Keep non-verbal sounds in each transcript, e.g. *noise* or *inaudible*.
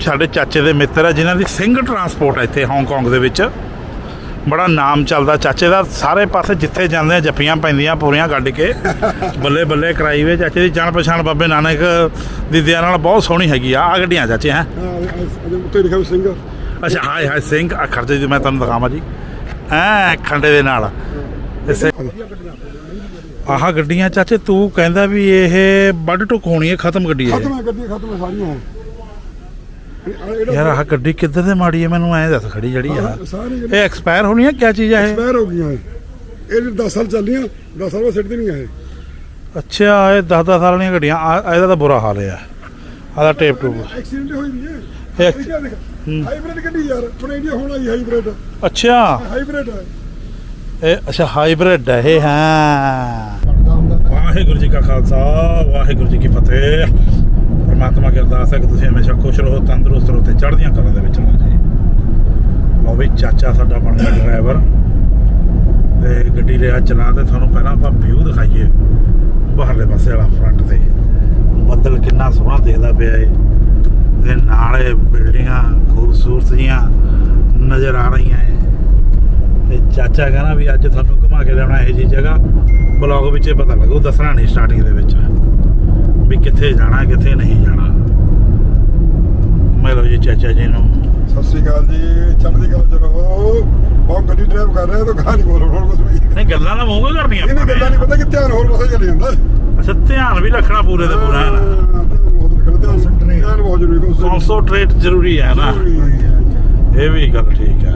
ਸਾਡੇ ਚਾਚੇ ਦੇ ਮਿੱਤਰ ਆ ਜਿਨ੍ਹਾਂ ਦੀ ਸਿੰਘ ਟਰਾਂਸਪੋਰਟ ਹੈ ਇੱਥੇ ਹਾਂਗਕਾਂਗ ਦੇ ਵਿੱਚ। ਬੜਾ ਨਾਮ ਚੱਲਦਾ ਚਾਚੇ ਦਾ। ਸਾਰੇ ਪਾਸੇ ਜਿੱਥੇ ਜਾਂਦੇ ਆ ਜੱਫੀਆਂ ਪੈਂਦੀਆਂ ਪੂਰੀਆਂ ਗੱਡ ਕੇ। ਬੱਲੇ ਬੱਲੇ ਕਰਾਈ ਵੇ ਚਾਚੇ ਦੀ। ਜਾਣ ਪਛਾਣ ਬਾਬੇ ਨਾਨਕ ਦੀ ਦਇਆ ਨਾਲ ਬਹੁਤ ਸੋਹਣੀ ਹੈਗੀ ਆ। ਆ ਗੱਡੀਆਂ ਚਾਚੇ ਹੈ। ਉੱਤੇ ਲਿਖਿਆ ਸਿੰਘ। ਅੱਛਾ ਹਾਏ ਹਾਏ ਸਿੰਘ। ਆ ਖਰਚੇ ਜੀ ਮੈਂ ਤੁਹਾਨੂੰ ਦਿਖਾਵਾਂ ਜੀ। ਐ ਖੰਡੇ ਦੇ ਨਾਲ। ਆਹ ਗੱਡੀਆਂ ਚਾਚੇ ਤੂੰ ਕਹਿੰਦਾ ਵੀ ਇਹ ਵੱਡ ਟੁਕ ਹੋਣੀ ਹੈ ਖਤਮ ਗੱਡੀ ਹੈ ਖਤਮ ਹੈ ਗੱਡੀਆਂ ਖਤਮ ਹੈ ਸਾਰੀਆਂ। ਯਾਰ ਆਹ ਗੱਡੀ ਕਿੱਧਰ ਦੇ ਮਾੜੀ ਹੈ? ਮੈਨੂੰ ਐਂ ਦੱਸ ਖੜੀ ਜਿਹੜੀ ਆ। ਇਹ ਐਕਸਪਾਇਰ ਹੋਣੀ ਹੈ ਕਿਆ ਚੀਜ਼ ਹੈ ਇਹ? ਐਕਸਪਾਇਰ ਹੋ ਗਈਆਂ ਇਹ। ਇਹ 10 ਸਾਲ ਚੱਲੀਆਂ 10 ਸਾਲ ਬਾਅਦ ਸਿੱਟਦੀ ਨਹੀਂ ਹੈ ਅੱਛਾ ਇਹ 10 10 ਸਾਲਾਂ ਦੀਆਂ ਗੱਡੀਆਂ। ਆ- ਇਹਦਾ ਤਾਂ ਬੁਰਾ ਹਾਲ ਹੈ ਆਦਾ ਟੇਪ ਟੂਪ ਐਕਸੀਡੈਂਟ ਹੋਈ ਨਹੀਂ ਇਹ। ਹੈ। ਹਾਈਬ੍ਰਿਡ ਗੱਡੀ ਯਾਰ। ਆਪਣੇ ਇੰਡੀਆ ਹੁਣ ਆਈ ਹਾਈਬ੍ਰਿਡ ਅੱਛਾ। ਹਾਈਬ੍ਰਿਡ ਹੈ ਇਹ ਅੱਛਾ ਹਾਈਬ੍ਰਿਡ ਹੈ ਇਹ ਹਾਂ। ਵਾਹਿਗੁਰੂ ਜੀ ਕਾ ਖਾਲਸਾ ਵਾਹਿਗੁਰੂ ਜੀ ਕੀ ਫਤਿਹ। ਪਰਮਾਤਮਾ ਕੀ ਅਰਦਾਸ ਹੈ ਕਿ ਤੁਸੀਂ ਹਮੇਸ਼ਾ ਖੁਸ਼ ਰਹੋ, ਤੰਦਰੁਸਤ ਰਹੋ ਤੇ ਚੜ੍ਹਦੀਆਂ ਕਲਾਂ ਦੇ ਵਿੱਚ ਰਹੋ ਜੀ ਲਓ ਵੀ ਚਾਚਾ ਸਾਡਾ ਬਣ ਗਿਆ ਡਰਾਈਵਰ। ਤੇ ਗੱਡੀ ਲਿਆ ਚਲਾ ਤੇ ਤੁਹਾਨੂੰ ਪਹਿਲਾਂ ਆਪਾਂ ਵਿਊ ਦਿਖਾਈਏ। ਬਾਹਰਲੇ ਪਾਸੇ ਵਾਲਾ ਫਰੰਟ ਤੇ। ਬੱਦਲ ਕਿੰਨਾ ਸੋਹਣਾ ਦਿਖਦਾ ਪਿਆ ਏ। ਤੇ ਨਾਲੇ ਬਿਲਡਿੰਗਾਂ ਖੂਬਸੂਰਤ ਜੀਆਂ ਨਜ਼ਰ ਆ ਰਹੀਆਂ ਏ। ਤੇ ਚਾਚਾ ਕਹਿੰਦਾ ਵੀ ਅੱਜ ਤੁਹਾਨੂੰ ਘੁਮਾ ਕੇ ਲਿਆਉਣਾ ਇਹ ਜੀ ਜਗ੍ਹਾ। ਬਲੌਗ ਵਿੱਚ ਪਤਾ ਲੱਗੂ, ਦੱਸਣਾ ਨਹੀਂ ਸਟਾਰਟਿੰਗ ਦੇ ਵਿੱਚ। ਵੀ ਕਿੱਥੇ ਜਾਣਾ ਕਿੱਥੇ ਨਹੀਂ ਜਾਣਾ। ਮਿਲੋ ਜੀ ਚਾਚਾ ਜੀ ਨੂੰ। ਸਤਿ ਸ਼੍ਰੀ ਅਕਾਲ ਜੀ। ਚੜ੍ਹਦੀ ਕਲਾ ਚ ਰਹੋ ਬਹੁਤ ਗੱਡੀ ਡਰਾਈਵ ਕਰ ਰਹੇ ਤਾਂ ਕਹਾਂ ਨਹੀਂ ਬੋਲੋ ਹੋਰ ਕੁਝ ਵੀ। ਨਹੀਂ ਗੱਲਾਂ ਤਾਂ ਮੂੰਹ ਕਰਨੀਆਂ ਇਹਨੇ ਗੱਲਾਂ ਨਹੀਂ ਪਤਾ ਕਿ ਧਿਆਨ ਹੋਰ ਪਾਸੇ ਚਲੇ ਜਾਂਦਾ। ਅੱਛਾ ਧਿਆਨ ਵੀ ਰੱਖਣਾ ਪੂਰੇ ਤੇ ਪੂਰਾ ਹੈ ਨਾ? ਧਿਆਨ ਬਹੁਤ ਜ਼ਰੂਰੀ ਕਨਸੈਂਟਰੇਟ ਜ਼ਰੂਰੀ ਹੈ ਨਾ। ਇਹ ਵੀ ਗੱਲ ਠੀਕ ਹੈ।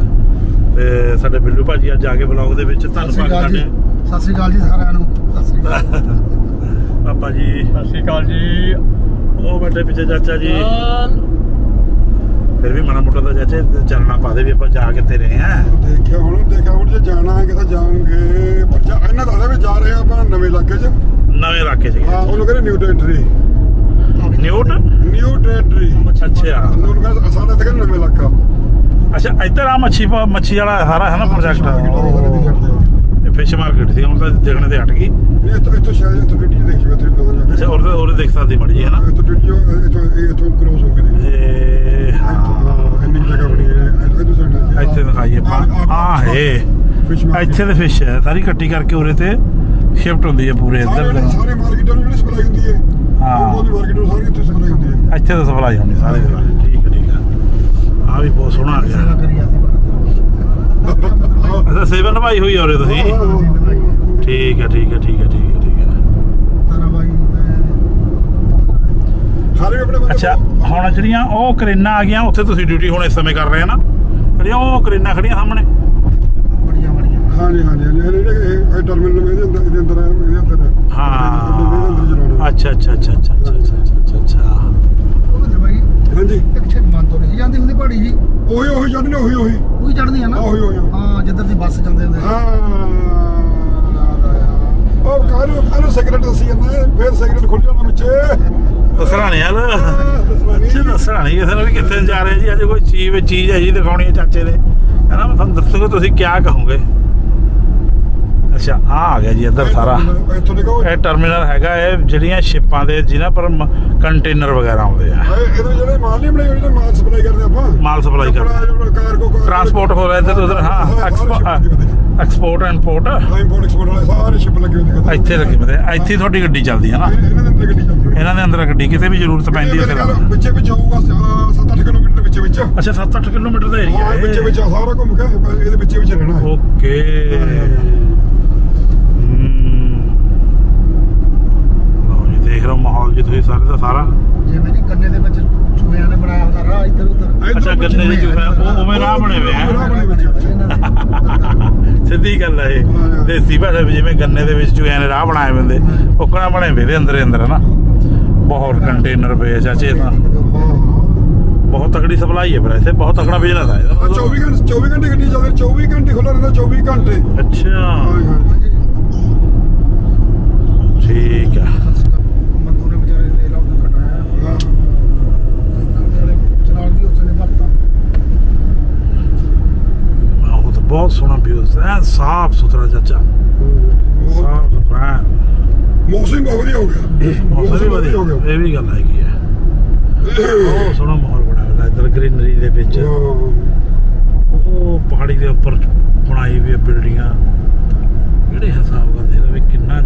ਤੇ ਸਾਡੇ ਬਿੱਲੂ ਭਾਜੀ ਅੱਜ ਆ ਕੇ ਬਲੌਗ ਦੇ ਵਿੱਚ ਧੰਨਵਾਦ ਕਰਦੇ ਸਤਿ ਸ਼੍ਰੀ ਅਕਾਲ ਜੀ ਸਾਰਿਆਂ ਨੂੰ। ਸਤਿ ਸ਼੍ਰੀ ਅਕਾਲ। *laughs* ਪਾਪਾ ਜੀ। ਸਤਿ ਸ਼੍ਰੀ ਅਕਾਲ ਜੀ। ਉਹ ਬੈਠੇ ਪਿੱਛੇ ਚਾਚਾ ਜੀ। ਫਿਰ ਵੀ ਮਾੜਾ ਮੋਟਾ ਤਾਂ ਚਾਚੇ ਚੱਲਣਾ ਪਾ ਦੇ ਵੀ ਆਪਾਂ ਜਾ ਕਿੱਥੇ ਰਹੇ ਆ ਦੇਖਿਆ ਹੁਣ ਦੇਖਿਆ ਹੁਣ ਜੇ ਜਾਣਾ ਹੈ ਕਿਤੇ ਜਾਵਾਂਗੇ। ਪਰ ਜਾ ਇਹਨਾਂ ਦੱਸਦਾ ਵੀ ਜਾ ਰਹੇ ਆ ਆਪਾਂ ਨਵੇਂ ਇਲਾਕੇ 'ਚ। ਨਵੇਂ ਇਲਾਕੇ ਚ। ਹਾਂ ਉਹਨੂੰ ਕਹਿੰਦੇ ਨਿਊ ਟੈਂਟਰੀ ਨਿਊਟ ਨਿਊ ਟੈਂਟਰੀ ਅੱਛਾ। ਉਹਨੂੰ ਕਹਿੰਦੇ ਅਸਾਂ ਇੱਥੇ ਕਹਿੰਦੇ ਨਵੇਂ ਇਲਾਕਾ। ਅੱਛਾ ਇੱਧਰ ਆ ਮੱਛੀ ਪਾ- ਮੱਛੀ ਵਾਲਾ ਸਾਰਾ ਹੈ ਨਾ ਪ੍ਰੋਜੈਕਟ फिश मार्केट थी हम तो देखने से हट गई ये तो ये तो शायद ये तो वीडियो देखी हुई थी लोगों ने अच्छा और तो और देख सकती मड़ी है ना ये तो वीडियो ये तो ये तो क्रॉस हो गई ए हां इतनी जगह बनी है इधर साइड है ਇੱਥੇ ਦਿਖਾਈਏ। ਆ ਹੈ ਇੱਥੇ ਤੇ ਫਿਸ਼ ਹੈ। ਸਾਰੀ ਇਕੱਠੀ ਕਰਕੇ ਉਰੇ ਤੇ ਸ਼ਿਫਟ ਹੁੰਦੀ ਹੈ ਪੂਰੇ ਇੱਧਰ ਦੇ ਸਾਰੇ ਮਾਰਕੀਟਾਂ ਨੂੰ ਜਿਹੜੀ ਸਪਲਾਈ ਹੁੰਦੀ ਹੈ। ਹਾਂ। ਉਹਦੀ ਮਾਰਕੀਟ ਨੂੰ ਸਾਰੀ ਇੱਥੇ ਸਪਲਾਈ ਹੁੰਦੀ ਹੈ। ਇੱਥੇ ਤਾਂ ਸਪਲਾਈ ਹੁੰਦੀ ਸਾਰੇ। ਠੀਕ ਹੈ ਠੀਕ ਹੈ। ਆ ਵੀ ਬਹੁਤ ਸੋਹਣਾ ਆ ਗਿਆ। ਅੱਛਾ ਸੇਵਾ ਨਿਭਾਈ ਹੋਈ ਆ ਉਰੇ ਤੁਸੀਂ ਠੀਕ ਹੈ ਠੀਕ ਹੈ ਠੀਕ ਹੈ ਠੀਕ ਹੈ ਠੀਕ ਹੈ। ਆਪਣੇ ਬੰਦੇ ਅੱਛਾ ਹੁਣ ਜਿਹੜੀਆਂ ਉਹ ਕਰੇਨਾ ਆ ਗਈਆਂ ਉੱਥੇ ਤੁਸੀਂ ਡਿਊਟੀ ਹੁਣ ਇਸ ਸਮੇਂ ਕਰ ਰਹੇ ਆ ਨਾ? ਜਿਹੜੀਆਂ ਉਹ ਕਰੇਨਾ ਖੜੀਆਂ ਸਾਹਮਣੇ। ਬੜੀਆਂ ਬੜੀਆਂ। ਹਾਂਜੀ ਹਾਂਜੀ ਹਾਂਜੀ ਇਹ ਜਿਹੜੇ ਟਰਮੀਨਲ ਇਹਦੇ ਅੰਦਰ ਇਹਦੇ ਅੰਦਰ ਹੈ, ਇਹਦੇ ਅੰਦਰ ਹੈ। ਇਹਦੇ ਅੰਦਰ ਚਲਾਉਣਾ। ਹਾਂ ਅੱਛਾ ਅੱਛਾ ਅੱਛਾ ਅੱਛਾ ਅੱਛਾ ਅੱਛਾ ਅੱਛਾ ਅੱਛਾ। ਉਹ ਕਹਿੰਦੇ ਬਾਈ ਹਾਂਜੀ। ਇੱਕ ਛੇ ਮਨ ਤੋਂ ਨਹੀਂ ਜਾਂਦੀ ਹੁੰਦੀ ਪਹਾੜੀ ਜੀ। ਉਹੀ ਉਹੀ ਚੜਨੇ ਉਹੀ ਉਹੀ ਉਹੀ ਚੜਦੀ ਆ ਨਾ? ਉਹੀ ਉਹੀ ਹਾਂ ਜਿੱਧਰ ਦੀ ਬੱਸ ਜਾਂਦੇ ਹੁੰਦੇ ਹਾਂ ਯਾਦ ਆਇਆ। ਉਹ ਕਾਹਨੂੰ ਕਾਹਨੂੰ ਸਿਗਰਟ ਅਸੀਂ ਜਾਂਦਾ ਫਿਰ ਸਿਗਰਟ ਖੁੱਲ ਜਾਣਾ ਵਿੱਚੇ ਯਾਰ ਦੱਸਣਾ ਨਹੀਂ। ਅੱਛਾ ਨਹੀਂ ਕਿਸੇ ਵੀ ਕਿੱਥੇ ਜਾ ਰਹੇ ਜੀ? ਅੱਜ ਕੋਈ ਚੀਜ਼ ਚੀਜ਼ ਹੈ ਜੀ ਦਿਖਾਉਣੀ ਹੈ ਚਾਚੇ ਦੇ। ਹੈ ਨਾ ਮੈਂ ਤੁਹਾਨੂੰ ਦੱਸੂਗਾ ਤੁਸੀਂ ਕੀ ਕਹੋਗੇ? ਅੱਛਾ ਆ ਆ ਗਿਆ ਜੀ ਇੱਧਰ ਸਾਰਾ। ਇੱਥੋਂ ਇਹ ਟਰਮੀਨਲ ਹੈਗਾ ਇਹ ਜਿਹੜੀਆਂ ਸ਼ਿਪਾਂ ਦੇ ਜਿਨ੍ਹਾਂ ਪਰ ਕੰਟੇਨਰ ਵਗੈਰਾ ਆਉਂਦੇ ਆ। ਇਹਦੇ ਵਿੱਚ ਜਿਹੜੇ ਮਾਲ ਨਹੀਂ ਬਣਾਏ ਜਿਹੜੇ ਮਾਲ ਸਪਲਾਈ ਕਰਦੇ ਆਪਾਂ। ਮਾਲ ਸਪਲਾਈ ਕਰਦੇ। ਕਾਰਗੋ ਟਰਾਂਸਪੋਰਟ ਹੋ ਰਿਹਾ ਇੱਧਰ ਉਧਰ ਹਾਂ export and import import export ਵਾਲੇ ਸਾਰੇ ਸ਼ਿਪ ਲੱਗੇ ਹੁੰਦੇ ਇੱਥੇ। ਲੱਗੇ ਬੰਦੇ ਇੱਥੇ ਹੀ ਤੁਹਾਡੀ ਗੱਡੀ ਚੱਲਦੀ ਹੈ ਨਾ? ਇਹਨਾਂ ਦੇ ਅੰਦਰ ਗੱਡੀ ਹੈ। ਕਿਤੇ ਵੀ ਜ਼ਰੂਰਤ ਪੈਂਦੀ ਹੈ ਵਿੱਚ ਹੋਊਗਾ 7-8 ਕਿਲੋਮੀਟਰ ਦੇ ਵਿੱਚੇ ਵਿੱਚ ਅੱਛਾ 7-8 ਕਿਲੋਮੀਟਰ ਦਾ ਏਰੀਆ ਹਾਂ ਹੈ। ਸਾਰਾ ਘੁੰਮ ਕੇ ਇਹਦੇ ਵਿੱਚੇ ਵਿੱਚ ਰਹਿਣਾ ਹੈ। ਓਕੇ ਹਮ। ਲਓ ਜੀ ਦੇਖ ਰਹੇ ਹੋ ਮਾਹੌਲ ਜੀ ਤੁਸੀਂ ਸਾਰੇ ਦਾ ਸਾਰਾ। ਜਿਵੇਂ ਨਹੀਂ ਕੰਨੇ ਦੇ ਵਿੱਚ ਚੂਹਿਆਂ ਨੇ ਬਣਾਇਆ ਹੁੰਦਾ ਰਾਹ ਇੱਧਰ ਉੱਧਰ। ਅੱਛਾ ਗੰਨੇ ਦੇ ਚੂਹੇ ਉਹ ਉਵੇਂ ਰਾਹ ਬਣੇ ਹੋਏ ਰਾਹ ਬਣੇ ਆ। ਵਿੱਚ ਸਿੱਧੀ ਗੱਲ ਹੈ ਇਹ ਦੇਸੀ ਭਾਸ਼ਾ ਵਿੱਚ ਜਿਵੇਂ ਗੰਨੇ ਦੇ ਵਿੱਚ ਚੂਹਿਆਂ ਨੇ ਰਾਹ ਬਣਾਏ ਹੋਏ ਹੁੰਦੇ ਉਕਣਾ ਬਣੇ ਹੋਏ ਦੇ ਅੰਦਰ ਅੰਦਰ ਹੈ ਨਾ ਬਹੁਤ ਕੰਟੇਨਰ ਪਏ ਚਾਚੇ ਤਾਂ। ਬਹੁਤ ਤਕੜੀ ਸਪਲਾਈ ਹੈ ਪਰ ਇੱਥੇ ਬਹੁਤ ਤਕੜਾ ਬਿਜ਼ਨਸ ਹੈ ਇਹਦਾ। 24 ਘੰਟੇ 24 ਘੰਟੇ ਗੱਡੀ ਚੱਲਦੀ 24 ਘੰਟੇ ਖੁੱਲਾ ਰਹਿੰਦਾ 24 ਘੰਟੇ। ਅੱਛਾ। ਠੀਕ ਆ ਮੰਦੂ ਨੇ ਵਿਚਾਰੇ ਦੇ ਲਾ ਉਹਨੂੰ ਕਟਾਇਆ ਹਾਂ। ਚਨਾਲ ਵੀ ਉਸਨੇ ਭਰਤਾ ਉਹ ਤਾਂ ਬਹੁਤ ਸੋਹਣਾ ਵਿਊ ਹੈ। ਸਾਫ਼ ਸੁਥਰਾ ਚਾਚਾ। ਸਾਫ਼ ਸੁਥਰਾ ਐਨ। ਮੌਸਮ ਬਹੁਤ ਵਧੀਆ ਹੋ ਗਿਆ। ਮੌਸਮ ਵੀ ਵਧੀਆ। ਹੋ ਇਹ ਵੀ ਗੱਲ ਹੈਗੀ ਹੈ। ਬਹੁਤ ਸੋਹਣਾ ਮਾਹੌਲ ਬਣਿਆ ਹੋਇਆ ਵਿੱਚ। ਉਹ ਪਹਾੜੀ ਦੇ ਉੱਪਰ ਬਣਾਈ ਵੀ ਬਿਲਡਿੰਗਾਂ। ਕਿਹੜੇ ਹਿਸਾਬ ਨਾਲ ਦੇ ਵੀ ਕਿੰਨਾ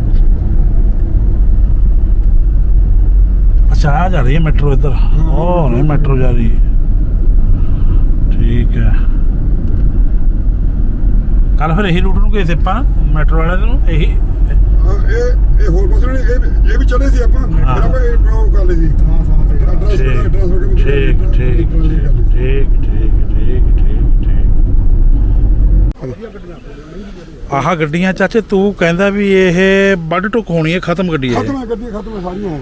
ਅੱਛਾ ਆ ਜਾ ਰਹੀ ਹੈ ਮੈਟਰੋ ਇੱਧਰ। ਉਹ ਨਹੀਂ ਮੈਟਰੋ ਜਾ ਰਹੀ। ਠੀਕ ਹੈ। ਕੱਲ ਫਿਰ ਇਹੀ ਰੂਟ ਨੂੰ ਗਏ ਸੀ ਆਪਾਂ ਮੈਟਰੋ ਵਾਲਿਆਂ ਨੂੰ ਇਹੀ? ਹਾਂ, ਇਹ ਇਹ ਹੋਰ ਪਾਸੇ ਨਹੀਂ ਇਹ ਇਹ ਵੀ ਚੜੇ ਸੀ ਆਪਾਂ। ਫਿਰ ਆਪਾਂ ਇਹ ਉਹ ਕਰ ਲਈ ਸੀ। ਹਾਂ ਸਮਝ ਗਿਆ ਐਡਰੈਸ ਠੀਕ ਠੀਕ ਠੀਕ ਠੀਕ ਠੀਕ ਠੀਕ ਠੀਕ। ਆਹ ਗੱਡੀਆਂ ਚਾਚੇ ਤੂੰ ਕਹਿੰਦਾ ਵੀ ਇਹ ਵੱਡ ਟੁਕ ਹੋਣੀ ਹੈ ਖਤਮ ਗੱਡੀ ਹੈ ਖਤਮ ਹੈ ਗੱਡੀ ਖਤਮ ਹੈ ਸਾਰੀਆਂ।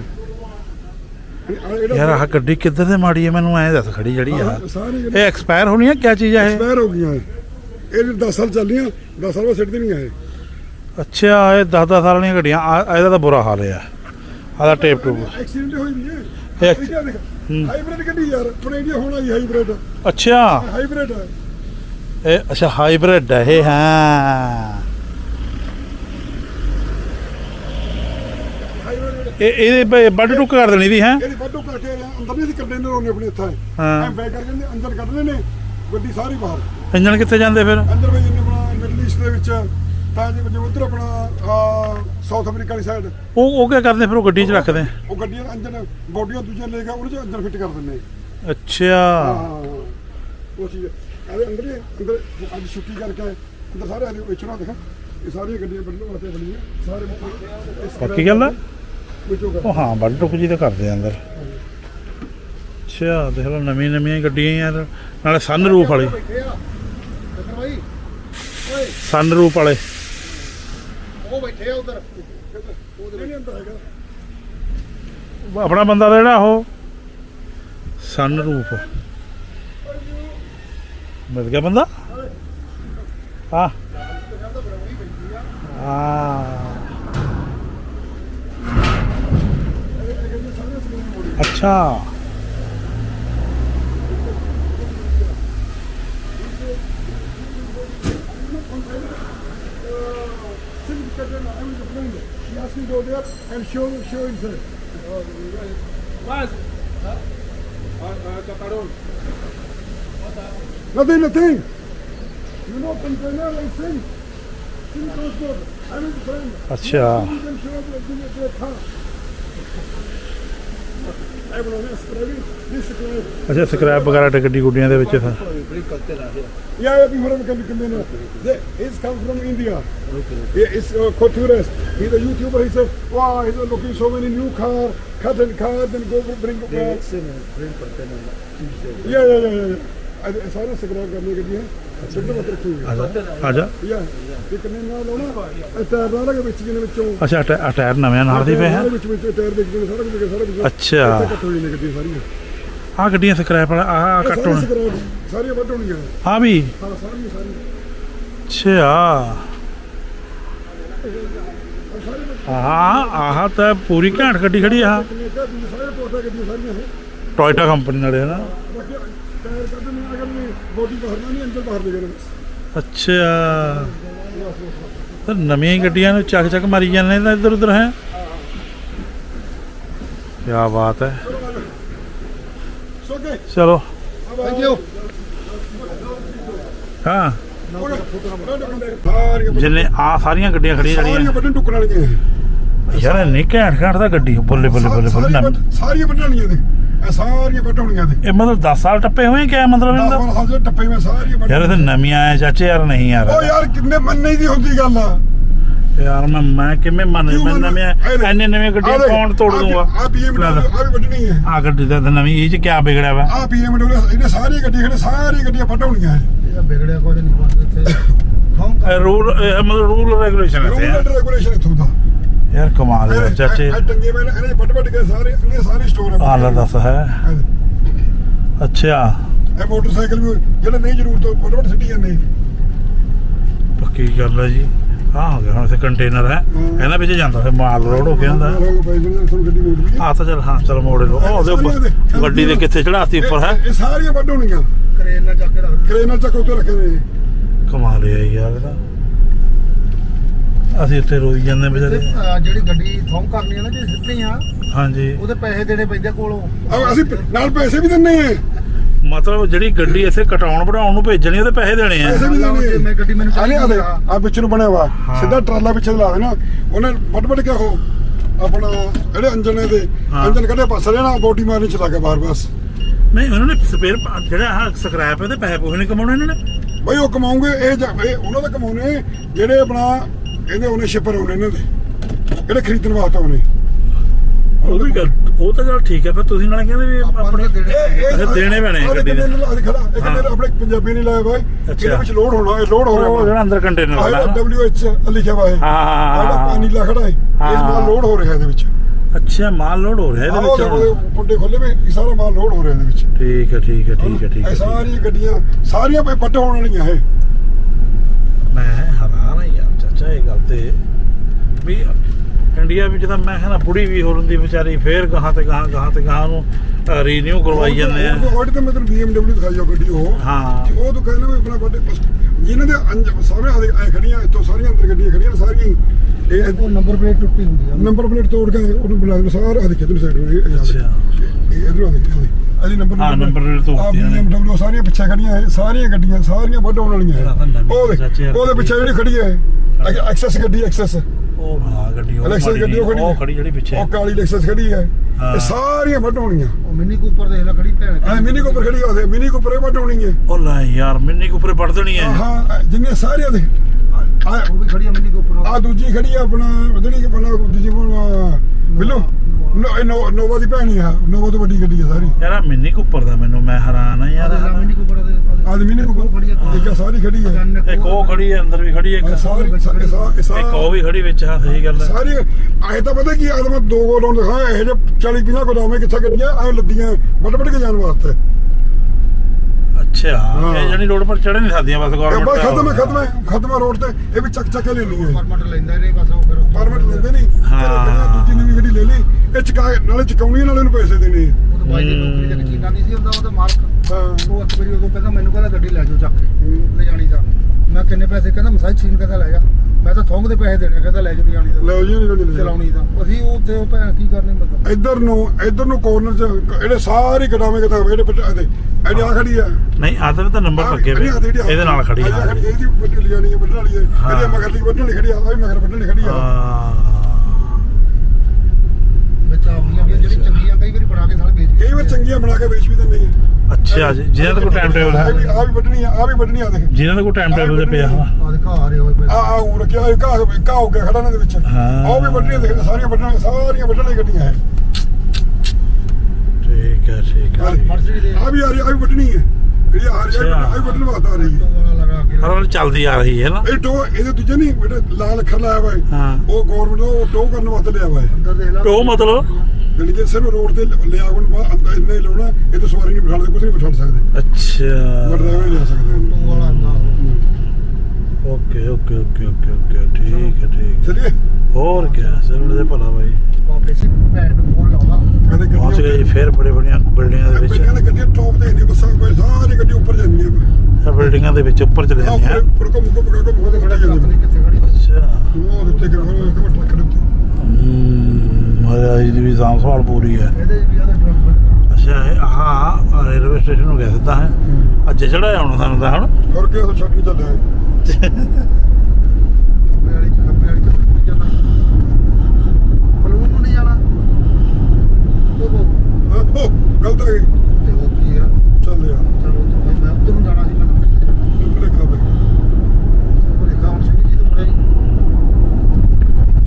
ਯਾਰ ਆਹ ਗੱਡੀ ਕਿੱਧਰ ਦੇ ਮਾੜੀ ਹੈ? ਮੈਨੂੰ ਐਂ ਦੱਸ ਖੜੀ ਜਿਹੜੀ ਆ। ਇਹ ਐਕਸਪਾਇਰ ਹੋਣੀ ਹੈ ਕਿਆ ਚੀਜ਼ ਹੈ ਇਹ? ਐਕਸਪਾਇਰ ਹੋ ਗਈਆਂ ਇਹ। ਇਹ 10 ਸਾਲ ਚੱਲੀਆਂ 10 ਸਾਲ ਬਾਅਦ ਸਿੱਟ ਦੇਣੀਆਂ ਇਹ। ਅੱਛਾ ਇਹ 10 10 ਸਾਲ ਦੀਆਂ ਗੱਡੀਆਂ। ਆ- ਇਹਦਾ ਤਾਂ ਬੁਰਾ ਹਾਲ ਹੈ ਆਦਾ ਟੇਪ ਟੂਪ ਐਕਸੀਡੈਂਟ ਹੋਈ ਨਹੀਂ ਇਹ। ਦੇਖ ਹਾਈਬ੍ਰਿਡ ਗੱਡੀ ਯਾਰ ਆਪਣੇ ਇੰਡੀਆ ਹੁਣ ਆਈ ਹਾਈਬ੍ਰਿਡ ਅੱਛਾ। ਹਾਈਬ੍ਰਿਡ ਹੈ ਇਹ ਅੱਛਾ ਹਾਈਬ੍ਰਿਡ ਹੈ ਇਹ ਹਾਂ। ਇਹ ਇਹਦੇ ਵੱਡ ਟੁਕ ਕਰ ਦੇਣੀ ਦੀ ਹੈ? ਇਹਦੀ ਵੱਡੋ ਕਰਕੇ ਅੰਦਰ ਨਹੀਂ ਸੀ ਕੰਟੇਨਰ ਹੋਣੇ ਆਪਣੇ ਇੱਥੇ। ਹਾਂ। ਐ ਬੈਕ ਕਰਕੇ ਇਹਦੇ ਅੰਦਰ ਕੱਢਣੇ ਨੇ ਗੱਡੀ ਸਾਰੀ ਬਾਹਰ। ਇੰਜਣ ਕਿੱਥੇ ਜਾਂਦੇ ਫਿਰ? ਅੰਦਰ ਵੀ ਜਿੰਨੇ ਆਪਣਾ ਮਿਡਲ ਈਸਟ ਦੇ ਵਿੱਚ ਤਾਂ ਜਿਵੇਂ ਉਧਰ ਆਪਣਾ ਸਾਊਥ ਅਮਰੀਕਾ ਵਾਲੀ ਸਾਈਡ ਉਹ ਉਹ ਕੀ ਕਰਦੇ ਫਿਰ? ਉਹ ਗੱਡੀ 'ਚ ਰੱਖਦੇ? ਉਹ ਗੱਡੀਆਂ ਦਾ ਇੰਜਨ ਬੋਡੀਆਂ ਦੂਜੀਆਂ ਲੈ ਕੇ ਉਹਦੇ ਚ ਅੰਦਰ ਫਿੱਟ ਕਰ ਦਿੰਦੇ। ਅੱਛਾ। ਹਾਂ ਉਹ ਚੀਜ਼ ਇਹਦੇ ਅੰਦਰ ਹੀ ਅੰਦਰ ਅੱਜ ਛੁੱਟੀ ਕਰਕੇ ਅੰਦਰ ਸਾਰੇ ਇਹਦੇ ਵਿੱਚੋਂ ਦੇਖਾ ਇਹ ਸਾਰੀਆਂ ਗੱਡੀਆਂ ਬਦਲਣ ਵਾਸਤੇ ਬਣੀਆਂ। ਸਾਰੇ ਪੱਕੀ ਗੱਲ ਆ? ਉਹ ਹਾਂ ਵੱਡ ਟੁਕ ਜੀ ਤਾਂ ਕਰਦੇ ਆ ਅੰਦਰ। ਅੱਛਾ ਦੇਖ ਲਓ ਨਵੀਂ ਨਵੀਆਂ ਗੱਡੀਆਂ ਯਾਰ ਨਾਲੇ ਸਨ ਰੂਫ ਵਾਲੇ। ਸਨ ਰੂਫ ਵਾਲੇ। ਉਹ ਬੈਠੇ ਆ ਉਧਰ। ਨਹੀਂ ਅੰਦਰ ਹੈਗਾ। ਆਪਣਾ ਬੰਦਾ ਦਾ ਜਿਹੜਾ ਉਹ। ਸਨ ਰੂਫ ਮਿਲ ਗਿਆ ਬੰਦਾ? ਆ ਆ अच्छा and show show himself. Pass. Catarón. Nothing, nothing. You know container like thing. अच्छा transport. I'm in friend. ਅੱਛਾ You can show up like in your car. I will honest, but I will describe. ਅੱਛਾ scrap ਵਗੈਰਾ ਤੇ ਗੱਡੀ ਗੁੱਡੀਆਂ ਦੇ ਵਿੱਚ ਫਿਰ Yeah, yeah, before I became container. They, he's come from India. Yeah, it's uh, Couturus. He's a YouTuber. He said, wow, he's looking so many new car, cut and cut, then go bring it back. Yeah, yeah, yeah, yeah. yeah. I, I सारे subscribe करने के लिए ਆ ਜਾ ਆ ਜਾ। ਇੱਕ ਨੇ ਨਵੇਂ ਆ ਗੱਡੀਆਂ ਸਕ੍ਰੈਪ ਆ ਪੂਰੀ ਘੈਂਟ ਗੱਡੀ ਖੜੀ ਆ। ਕਿੰਨੇ ਕੰਪਨੀ ਨਾਲੇ ਟਾਇਰ ਕੱਢਣੇ ਅਗਰ ਨਹੀਂ ਬੋਡੀ ਬਾਹਰ ਨਾ ਨਹੀਂ ਅੰਦਰ ਬਾਹਰ ਦੇ ਗਏ ਅੱਛਾ ਨਵੀਆਂ ਹੀ ਗੱਡੀਆਂ ਨੂੰ ਚੱਕ ਚੱਕ ਮਾਰੀ ਜਾਂਦੇ ਨੇ ਤਾਂ ਇੱਧਰ ਉੱਧਰ ਹੈ? ਕੀ ਬਾਤ ਹੈ। ਚਲੋ। ਥੈਂਕ ਯੂ ਹਾਂ। ਜਿੰਨੇ ਆ ਸਾਰੀਆਂ ਗੱਡੀਆਂ ਖੜੀਆਂ ਜਿਹੜੀਆਂ ਵੱਢਣ ਟੁੱਕਣ ਵਾਲੀਆਂ। ਯਾਰ ਇੰਨੀ ਘੈਂਟ ਘੈਂਟ ਦਾ ਗੱਡੀ ਬੱਲੇ ਬੱਲੇ ਬੱਲੇ ਬੱਲੇ ਸਾਰੀਆਂ ਵੱਢਣੀਆਂ ਨੇ। ਇਹ ਸਾਰੀਆਂ ਵੱਢ ਹੋਣੀਆਂ ਨੇ। ਇਹ ਮਤਲਬ 10 ਸਾਲ ਟੱਪੇ ਹੋਏ ਕਿਆ ਮਤਲਬ 10 ਇਹਦਾ? 12 ਸਾਲ ਦੇ ਟੱਪੇ ਮੈਂ ਸਾਰੀਆਂ ਵੱਢ ਯਾਰ ਇਹ ਤਾਂ ਨਵੀਆਂ ਆਏ ਚਾਚੇ ਯਾਰ ਨਹੀਂ ਯਾਰ। ਉਹ ਯਾਰ ਕਿੰਨੇ ਮੰਨੇ ਦੀ ਹੁੰਦੀ ਗੱਲ ਆ। ਯਾਰ ਮੈਂ ਮੈਂ ਕਿਵੇਂ ਮੰਨ ਮੈਂ ਨਵੀਆਂ ਐਨੇ ਨਵੀਆਂ ਗੱਡੀਆਂ ਕੌਣ ਤੋੜ ਦੂੰਗਾ ਆ BMW ਆ ਵੀ ਵੱਢਣੀ ਹੈ। ਆ ਗੱਡੀ ਦਾ ਤਾਂ ਨਵੀਂ ਇਹ ਚ ਕਿਆ ਵਿਗੜਿਆ ਵਾ? ਆ BMW ਇਹਨੇ ਸਾਰੀਆਂ ਗੱਡੀਆਂ ਖੜੇ ਸਾਰੀਆਂ ਗੱਡੀਆਂ ਵੱਢ ਹੋਣੀਆਂ ਇਹ ਵਿਗੜਿਆ ਕੁਝ ਨਹੀਂ ਬਸ ਇੱਥੇ। *coughs* ਰੂਲ ਮਤਲਬ ਰੂਲ ਰੈਗੂਲੇਸ਼ਨ ਰੂਲ ਹੈ ਐਂਡ ਰੈਗੂਲੇਸ਼ਨ ਇੱਥੋਂ ਦਾ। ਯਾਰ ਕਮਾਲ ਹੈ ਚਾਚੇ। ਇਹ ਟੰਗੇ ਮੈਂ ਇਹਨੇ ਵੱਢ ਵੱਢ ਕੇ ਸਾਰੇ ਇਹਨੇ ਸਾਰੇ ਸਟੋਰ ਆ। ਲੈ ਦੱਸ ਹੈ? ਅੱਛਾ। ਇਹ ਮੋਟਰਸਾਈਕਲ ਵੀ ਜਿਹੜੇ ਨਹੀਂ ਜ਼ਰੂਰਤ ਉਹ ਵੱਢ ਸਿੱਟੀ ਜਾਂਦੇ ਪੱਕੀ ਗੱਲ ਹੈ ਜੀ। ਆ ਹੋ ਗਿਆ ਹੁਣ ਇੱਥੇ ਕੰਟੇਨਰ ਹੈ। ਇਹਨਾਂ ਵਿੱਚ ਜਾਂਦਾ ਫਿਰ ਮਾਲ ਲੋਡ ਹੋ ਗਿਆ ਹੁੰਦਾ ਤੁਹਾਨੂੰ ਗੱਡੀ ਮੋੜ ਲਈ ਆ ਤਾਂ ਚੱਲ ਹਾਂ ਚੱਲ ਮੋੜ ਉਹ ਉਹਦੇ ਉੱਪਰ ਗੱਡੀ ਦੇ ਕਿੱਥੇ ਚੜਾਤੀ ਉੱਪਰ ਹੈ? ਇਹ ਸਾਰੀਆਂ ਵੱਢ ਹੋਣੀਆਂ। ਕਰੇਨ ਨਾਲ ਚੱਕ ਕੇ ਰੱਖ ਕਰੇਨ ਨਾਲ ਚੱਕ ਉੱਤੇ ਰੱਖੇ ਨੇ। ਕਮਾਲ ਹੈ ਯਾਰ ਇਹਦਾ। ਅਸੀਂ ਇੱਥੇ ਰੋਈ ਜਾਂਦੇ ਤੇ, ਅਹ, ਜਿਹੜੀ ਗੱਡੀ ਫੋਨ ਕਰਨੀ ਹੈ ਨਾ ਜੇ ਸਿੱਧੀ ਆ ਹਾਂਜੀ। ਉਹਦੇ ਪੈਸੇ ਦੇਣੇ ਪੈਂਦੇ ਕੋਲੋਂ। ਆ ਅਸੀਂ ਨਾਲ ਪੈਸੇ ਵੀ ਦਿੰਨੇ ਆ। ਮਤਲਬ ਜਿਹੜੀ ਗੱਡੀ ਇੱਥੇ ਕਟਾਉਣ ਬਣਾਉਣ ਨੂੰ ਭੇਜਣੀ ਉਹਦੇ ਪੈਸੇ ਦੇਣੇ ਆ। ਪੈਸੇ ਵੀ ਲਾਓ ਲੈਣੇ ਜੇ ਮੈਂ ਗੱਡੀ ਮੈਨੂੰ ਆ ਚਾਹੀਦੀ ਆਦੇ ਆ। ਆ ਵਿੱਚ ਨੂੰ ਬਣਿਆ ਵਾ। ਸਿੱਧਾ ਟਰਾਲਾ ਪਿੱਛੇ ਲਾ ਦੇਣਾ। ਉਹਨੇ ਵੱਡ ਵੱਡ ਕੇ ਉਹ ਆਪਣਾ ਜਿਹੜੇ ਅੰਜਨ ਦੇ ਹਾਂ। ਅੰਜਨ ਕੱਢੇ ਪਾਸੇ ਨਾ ਬੋਡੀ ਮਾਰਨੀ ਚਲਾ ਕੇ ਬਾਹਰ ਬਸ। ਨਹੀਂ ਉਹਨਾਂ ਨੇ ਸਪੇਅਰ ਜਿਹੜਾ ਆਹ ਸਕ੍ਰੈਪ ਇਹਦੇ ਪੈਸੇ ਪੂਸੇ ਨਹੀਂ ਕਮਾਉਣੇ ਇਹਨਾਂ ਨੇ। ਬਈ ਉਹ ਕਮਾਉਂਗੇ ਇਹ ਜਾ- ਇਹ ਉਹਨਾਂ ਦਾ ਕਮਾਉਣੇ ਜਿਹੜੇ ਆਪਣਾ ਇਹਦੇ ਉਹਨੇ ਸ਼ਿਪਰ ਹੋਣੇ ਇਹਨਾਂ ਦੇ ਜਿਹੜੇ ਖਰੀਦਣ ਵਾਸਤੇ ਹੋਣੇ ਉਹ ਵੀ ਗੱਲ ਉਹ ਤਾਂ ਗੱਲ ਠੀਕ ਹੈ ਪਰ ਤੁਸੀਂ ਨਾਲ ਕਹਿੰਦੇ ਵੀ ਆਪਾਂ ਆਪਣੇ ਨੂੰ ਦੇਣੇ ਪੈਣੇ ਆ ਗੱਡੀ ਦੇ। ਆਪਣੇ ਪੰਜਾਬੀ ਨਹੀਂ ਲਾਇਆ ਬਾਈ। ਇਹਦੇ ਵਿੱਚ ਲੋਡ ਹੋਣਾ ਇਹ ਲੋਡ ਹੋ ਉਹ ਰਿਹਾ ਜਿਹੜਾ ਅੰਦਰ ਕੰਟੇਨਰ ਵਾਲਾ। ਡਬਲਯੂ ਐਚ ਲਿਖਿਆ ਵਾ ਇਹ ਹਾਂ, ਹਾਂ, ਹਾਂ। ਪਾਣੀ ਲਾ ਖੜਾ ਹੈ ਇਹ ਮਾਲ ਹਾਂ। ਲੋਡ ਹੋ ਰਿਹਾ ਇਹਦੇ ਵਿੱਚ ਅੱਛਾ ਮਾਲ ਲੋਡ ਹੋ ਰਿਹਾ ਇਹਦੇ ਵਿੱਚ। ਇਹ ਕੁੰਡੇ ਖੋਲੇ ਵੇ ਇਹ ਸਾਰਾ ਮਾਲ ਲੋਡ ਹੋ ਰਿਹਾ ਇਹਦੇ ਵਿੱਚ ਠੀਕ ਹੈ ਠੀਕ ਹੈ ਠੀਕ ਹੈ ਠੀਕ ਇਹ ਹੈ ਸਾਰੀਆਂ ਗੱਡੀਆਂ ਸਾਰੀਆਂ ਪੇ ਵੱਟ ਹੋਣ ਵਾਲੀਆਂ ਇਹ ਮੈਂ ਹੈਰਾਨ ਚਾਚਾ ਇਹ ਗੱਲ ਤੇ ਵੀ ਇੰਡੀਆ ਵਿੱਚ ਤਾਂ ਮੈਂ ਕਹਿੰਦਾ ਬੁੜੀ ਵੀ ਹੋ ਲੰਦੀ ਵਿਚਾਰੀ ਫੇਰ ਗਾਹਾਂ ਤੇ ਗਾਹਾਂ ਗਾਹਾਂ ਤੇ ਗਾਹਾਂ ਨੂੰ ਰੀਨਿਊ ਕਰਵਾਈ ਜਾਂਦੇ ਆ। ਉਹ ਤੇ ਮੈਂ ਤੈਨੂੰ BMW ਦਿਖਾਈ ਆ ਗੱਡੀ ਉਹ। ਹਾਂ। ਉਹ ਤੂੰ ਕਹਿੰਦਾ ਵੀ ਆਪਣਾ ਵੱਡੇ ਜਿਨ੍ਹਾਂ ਦੇ ਅੰਜ- ਸਾਹਮਣੇ ਆਦੇ ਐ ਖੜੀਆਂ ਇੱਥੋਂ ਸਾਰੀਆਂ ਅੰਦਰ ਗੱਡੀਆਂ ਖੜੀਆਂ ਸਾਰੀਆਂ। ਇਹ ਉਹ ਨੰਬਰ ਪਲੇਟ ਟੁੱਟੀ ਹੁੰਦੀ ਆ। ਨੰਬਰ ਪਲੇਟ ਤੋੜ ਕੇ ਉਹਨੂੰ ਬਣਾ ਦੇ ਸਾਰਾ ਆ ਦੇਖੇ ਤੈਨੂੰ ਸਾਈਡ ਨੂੰ ਇਹ- ਇਹ ਆ ਦੇਖ। ਅਜੀ ਨੰਬਰ ਹਾਂ, number plate ਤੋੜਤੀਆਂ ਨੇ। BMW ਸਾਰੀਆਂ ਪਿੱਛੇ ਖੜੀਆਂ ਸਾਰੀਆਂ ਗੱਡੀਆਂ ਸਾਰੀਆਂ ਵੱਢ ਹੋਣ ਵਾਲੀਆਂ ਇਹਦਾ ਤਾਂ ਇਹ। ਨਵੀਂ ਉਹ ਦੇਖ ਚਾਚੇ ਯਾਰ ਉਹਦੇ ਪਿੱਛੇ ਜਿਹੜੀ ਖੜੀ ਹੈ ਐਕਸੈਸ ਗੱਡੀ ਐਕਸੈਸ ਉਹ ਹਾਂ ਗੱਡੀ ਉਹ ਗੱਡੀ ਖੜੀ ਉਹ ਹੈ। ਖੜੀ ਜਿਹੜੀ ਪਿੱਛੇ। ਉਹ ਕਾਲੀ ਲੈਕਸਸ ਖੜੀ ਹੈ। ਹਾਂ। ਇਹ ਸਾਰੀਆਂ ਵੱਢ ਹੋਣੀਆਂ ਉਹ ਮਿੰਨੀ ਕੂਪਰ ਦੇਖ ਲੈ ਖੜੀ ਭੈਣ। ਐ ਮਿਨੀ ਕੋਪਰ ਖੜੀ ਆ ਮਿਨੀ ਕੋਪਰ ਵੱਢ ਹੋਣੀ ਹੈ। ਉਹ ਲੈ ਯਾਰ ਮਿੰਨੀ ਕੁਪਰੇ ਪੜ ਦੇਣੀ ਹੈ। ਹਾਂ ਜਿੰਨੇ ਸਾਰੀਆਂ ਦੇ। ਆ ਉਹ ਵੀ ਖੜੀ ਆ ਮਿੰਨੀ ਕੂਪਰ ਆ ਦੂਜੀ ਖੜੀ ਆ ਆਪਣਾ ਜਿਹੜੀ ਕਿ ਆਪਣਾ ਦੂਜੀ ਬਿੱਲੋ ਨੋ ਨੋਵਾ ਦੀ ਭੈਣੀ ਆ ਨੋਵਾ ਤੋਂ ਵੱਡੀ ਗੱਡੀ ਆ ਸਾਰੀ। ਯਾਰ ਆਹ ਮਿੰਨੀ ਕੁਪਰ ਦਾ ਮੈਨੂੰ ਮੈਂ ਹੈਰਾਨ ਆ ਯਾਰ। ਮਿੰਨੀ ਕੂਪਰ ਦੇ ਆਦਮੀ ਨੇ ਉਹ ਖੜੀ ਆ ਇੱਕ ਆ ਸਾਰੀ ਖੜੀ ਆ। ਇੱਕ ਉਹ ਖੜੀ ਹੈ ਅੰਦਰ ਵੀ ਖੜੀ ਹੈ ਇੱਕ ਸਾਰੀ ਸਾਰੀ ਇੱਕ ਉਹ ਵੀ ਖੜੀ ਵਿੱਚ ਹਾਂ ਸਹੀ ਗੱਲ ਹੈ ਸਾਰੀ ਆਏ ਤਾਂ ਪਤਾ ਕੀ ਆਦਮ ਦੋ ਗੋਡਾਉਣ ਦਿਖਾਇਆ ਇਹ ਜੇ 40 50 ਗੋਡਾਵੇਂ ਕਿੱਥੇ ਗੱਡੀਆਂ ਐ ਲੱਦੀਆਂ ਵੱਡ ਵੱਡ ਕੇ ਜਾਣ ਵਾਸਤੇ। ਅੱਛਾ। ਹਾਂ। ਇਹ ਜਣੀ ਰੋਡ ਪਰ ਚੜ੍ਹ ਨਹੀਂ ਸਕਦੀਆਂ ਬਸ ਇਹ ਗਵਰਨਮੈਂਟ ਬਸ ਖਤਮ ਹੈ ਖਤਮ ਹੈ ਖਤਮ ਹੈ ਰੋਡ ਤੇ। ਇਹ ਵੀ ਚੱਕ ਚੱਕ ਕੇ ਲੈਣੀ ਹੈ ਪਰਮਿਟ ਲੈਂਦਾ ਨਹੀਂ ਬਸ ਉਹ ਫਿਰ ਪਰਮਿਟ ਲੈਂਦੇ ਨਹੀਂ। ਹਾਂ। ਹਾਂ ਦੂਜੀ ਨਵੀਂ ਗੱਡੀ ਲੈ ਲਈ। ਇਹ ਚਕਾ ਨਾਲੇ ਚਕਾਉਣੀ ਨਾਲੇ ਨੂੰ ਪੈਸੇ ਦੇਣੇ ਉਹ ਤਾਂ ਬਾਈ ਦੀ ਨੌਕਰੀ ਦੇ ਚੀਨਾ ਨਹੀਂ ਸੀ ਹੁੰਦਾ ਉਹਦਾ ਮਾਲਕ ਹਾਂ। ਉਹ ਇੱਕ ਵਾਰੀ ਉਦੋਂ ਕਹਿੰਦਾ ਮੈਨੂੰ ਕਹਿੰਦਾ ਗੱਡੀ ਲੈ ਜਾਓ ਚੱਕ ਕੇ ਲੈ ਜਾਣੀ ਦਾ ਮੈਂ ਕਿੰਨੇ ਪੈਸੇ ਕਹਿੰਦਾ ਮਸਾਜ ਛੀਨ ਕਹਿੰਦਾ ਲੈ ਜਾ। ਮੈਂ ਤਾਂ ਥੋਂਗ ਦੇ ਪੈਸੇ ਦੇਣੇ ਕਹਿੰਦਾ ਲੈ ਨਹੀਂ ਜਾਣੀ ਦਾ ਲਓ ਜੀ ਜਾਓ। ਚਲਾਉਣੀ ਤਾਂ। ਅਸੀਂ ਉਹ ਤੇ ਉਹ ਭੈਣ ਕੀ ਕਰਨੇ ਮਤਲਬ ਇੱਧਰ ਨੂੰ ਇੱਧਰ ਨੂੰ ਕਾਰਨਰ 'ਚ ਇਹਦੇ ਸਾਰੇ ਗਡਾਵੇਂ ਕਿਤਾਬ ਜਿਹੜੇ ਪਿੱਛੇ ਇਹਦੇ ਇਹਦੀ ਆ ਖੜੀ ਆ। ਨਹੀਂ ਆਦਰ ਤਾਂ ਨੰਬਰ ਲੱਗੇ ਵੇ। ਆ- ਇਹਦੇ ਨਾਲ ਖੜੀ ਖੜੀ ਇਹਦੀ ਵੱਡੀ ਲਿਜਾਣੀ ਹੈ ਵੱਢਣ ਵਾਲੀ ਹੈ। ਇਹਦੀ ਮਗਰ ਦੀ ਵੱਢਣ ਖੜੀ ਆ ਆ ਵੀ ਮਗਰ ਵੱਢਣ ਵਾਲੀ ਖੜੀ ਆ। ਹਾਂ। ਵਿੱਚ ਆਪਣੀਆਂ ਜਿਹੜੀ ਚੰਗੀਆਂ ਕਈ ਵਾਰੀ ਬਣਾ ਕੇ ਸਾਲੇ ਵੇਚ ਕਈ ਵਾਰ ਚੰਗੀਆਂ ਬਣਾ ਕੇ ਵੇਚ ਵੀ ਦਿੰਦੇ ਆ। ਅੱਛਾ ਜੀ ਜਿਹਨਾਂ ਦਾ ਕੋਈ ਟਾਈਮ ਟੇਬਲ ਆ ਵੀ ਹੈ। ਆ ਵੀ ਵੱਢਣੀ ਆ ਆ ਵੀ ਵੱਢਣੀ ਆ ਦੇਖ। ਜਿਹਨਾਂ ਦਾ ਕੋਈ ਟਾਈਮ ਟੇਬਲ ਤੇ ਪਿਆ। ਵਾ ਆ। ਆ ਆ ਉਹ ਰੱਖਿਆ ਇਹ ਘਾਹ ਘਾਹ ਹੋ ਗਿਆ ਖੜਾ ਇਹਨਾਂ ਦੇ ਵਿੱਚ। ਹਾਂ। ਉਹ ਵੀ ਵੱਢਣੀਆਂ ਦੇਖ ਸਾਰੀਆਂ ਵੱਢਣ ਸਾਰੀਆਂ ਵੱਢਣ ਵਾਲੀ ਗੱਡੀਆਂ ਹੈ। ਠੀਕ ਹੈ ਠੀਕ ਹੈ ਦੇ ਆ ਵੀ ਆ ਰਹੀ ਆ ਵੀ ਵੱਢਣੀ ਹੈ। ਜਿਹੜੀ ਆ ਰਹੀ ਆ ਆ ਵੀ ਵੱਢਣ ਵਾਸਤੇ ਆ ਰਹੀ ਹੈ। ਵਾਲਾ ਲਗਾ ਕੇ। ਹਰ ਵਾਰ ਚੱਲਦੀ ਆ ਰਹੀ ਹੈ ਨਾ। ਇਹ ਟੋ ਇਹਦੇ ਦੂਜੇ ਨਹੀਂ ਜਿਹੜੇ ਲਾਲ ਅੱਖਰ ਲਾਇਆ ਵਾ ਹੈ, ਹਾਂ। ਉਹ ਗਵਰਨਮੈਂਟ ਉਹ ਟੋ ਕਰਨ ਵਾਸਤੇ ਲਿਆ ਵਾ ਹੈ। ਅੰਦਰ ਦੇਖ ਲਾ। ਟੋ ਮਤਲਬ? ਯਾਨੀ ਕਿ ਸਿਰਫ ਰੋਡ ਤੇ ਲਿਆ ਹੁਣ ਬਾਅਦ ਅੰਦਰ ਇੰਨਾ ਹੀ ਲਾਉਣਾ ਇਹ ਤੋਂ ਸਵਾਰੀ ਨਹੀਂ ਬਿਠਾਉਂਦੇ ਕੁਝ ਨਹੀਂ ਬਿਠਾ ਸਕਦੇ। ਅੱਛਾ। ਡਰਾਈਵਰ ਲਿਆ ਸਕਦੇ। ਵਾਲਾ ਹੁੰਦਾ okay okay okay okay okay. ਠੀਕ ਹੈ ਠੀਕ ਹੈ। ਚਲਿਏ। ਹੋਰ ਕੀ ਚਲੋ ਦੇ ਭਲਾ ਬਾਈ। ਵਾਪੇ ਸੇ ਭੈਣ ਨੂੰ ਫੋਨ ਲਾਉਂਦਾ ਕਹਿੰਦੇ ਪਹੁੰਚ ਗਏ ਜੀ ਫਿਰ ਬੜੇ ਬੜੀਆਂ ਬਿਲਡਿੰਗਾਂ ਦੇ ਵਿੱਚ। ਕਹਿੰਦੇ ਗੱਡੀਆਂ ਟੌਪ ਤੇ ਨਹੀਂ ਬੱਸਾਂ ਕੋਈ ਸਾਰੀ ਗੱਡੀ ਉੱਪਰ ਜਾਂਦੀਆਂ ਇਹ ਬਿਲਡਿੰਗਾਂ ਦੇ ਵਿੱਚ ਉੱਪਰ ਚਲੇ ਜਾਂਦੀਆਂ। ਉੱਪਰ ਉੱਪਰ ਘੁੰਮ ਘੁੰਮ ਕੇ ਘੁੰਮ ਕੇ ਖੜਾ ਪਤਾ ਜਾਂਦੀਆਂ ਨਹੀਂ ਕਿੱਥੇ ਖੜੀ ਹੋਈ। ਅੱਛਾ। ਉਹ ਉੱਤੇ ਕਿ ਉਹ ਇੱਕ ਮਿੰਟ ਖੜੇ ਉੱਤੇ ਹਮ ਮਹਾਰਾਜ ਦੀ ਵੀ ਸਾਂਭ ਸੰਭਾਲ ਪੂਰੀ ਹੈ। ਅੱਛਾ ਇਹ ਆਹ ਰੇਲਵੇ ਸਟੇਸ਼ਨ ਹੋ ਗਿਆ ਸਿੱਧਾ ਹੈ। ਅੱਜ ਚੜਾਇਆ ਹੁਣ ਸਾਨੂੰ ਤਾਂ ਹੁਣ। ਹੋਰ ਕੀ ਉਹ ਛੱਡ ਚੱਲਿਆ ਨੂੰ ਉਹ ਉਹ ਗਲਤ ਹੈ। ਤੇ ਉਹ ਕੀ ਆ? ਚੱਲ ਭਾਈ ਮੈਂ ਉੱਧਰ ਨੂੰ ਜਾਣਾ ਸੀ ਮੈਨੂੰ ਕਿੱਥੇ ਭੁਲੇਖਾ ਪੈ ਗਿਆ ਉਹ ਰੇਖਾ ਹੁਣ ਸਿੰਘ ਜੀ ਤੋਂ ਮੁੜਿਆ